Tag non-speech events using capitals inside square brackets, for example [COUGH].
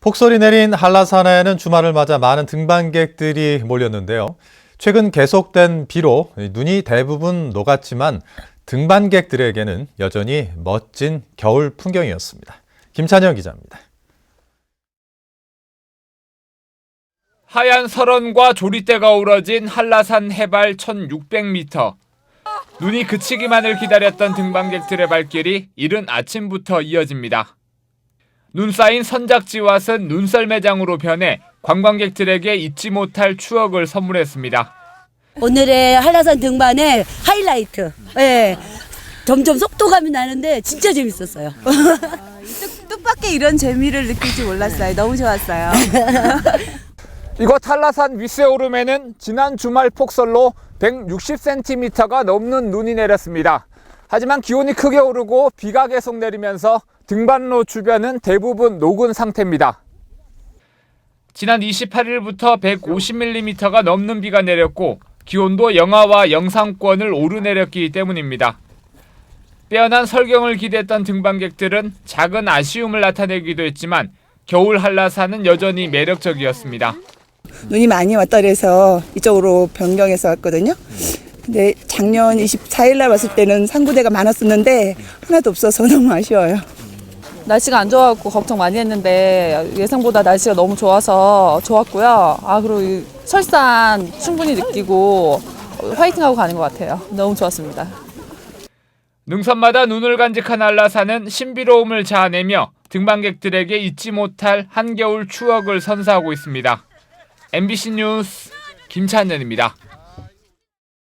폭설이 내린 한라산에는 주말을 맞아 많은 등반객들이 몰렸는데요. 최근 계속된 비로 눈이 대부분 녹았지만 등반객들에게는 여전히 멋진 겨울 풍경이었습니다. 김찬영 기자입니다. 하얀 설원과 조리대가 우러진 한라산 해발 1600m. 눈이 그치기만을 기다렸던 등반객들의 발길이 이른 아침부터 이어집니다. 눈 쌓인 선작지왓은 눈썰 매장으로 변해 관광객들에게 잊지 못할 추억을 선물했습니다. 오늘의 한라산 등반의 하이라이트. 예. 점점 속도감이 나는데 진짜 재밌었어요. 뜻밖의 이런 재미를 느낄 줄 몰랐어요. 너무 좋았어요. [LAUGHS] 이곳 한라산 윗세 오름에는 지난 주말 폭설로 160cm가 넘는 눈이 내렸습니다. 하지만 기온이 크게 오르고 비가 계속 내리면서 등반로 주변은 대부분 녹은 상태입니다. 지난 28일부터 150mm가 넘는 비가 내렸고 기온도 영하와 영상권을 오르내렸기 때문입니다. 빼어난 설경을 기대했던 등반객들은 작은 아쉬움을 나타내기도 했지만 겨울 한라산은 여전히 매력적이었습니다. 눈이 많이 왔다 그래서 이쪽으로 변경해서 왔거든요. 근데 작년 24일 날 왔을 때는 상부대가 많았었는데 하나도 없어서 [LAUGHS] 너무 아쉬워요. 날씨가 안 좋아갖고 걱정 많이 했는데 예상보다 날씨가 너무 좋아서 좋았고요. 아 그리고 이 설산 충분히 느끼고 화이팅하고 가는 것 같아요. 너무 좋았습니다. 능선마다 눈을 간직한 한라산은 신비로움을 자아내며 등반객들에게 잊지 못할 한겨울 추억을 선사하고 있습니다. MBC 뉴스 김찬현입니다.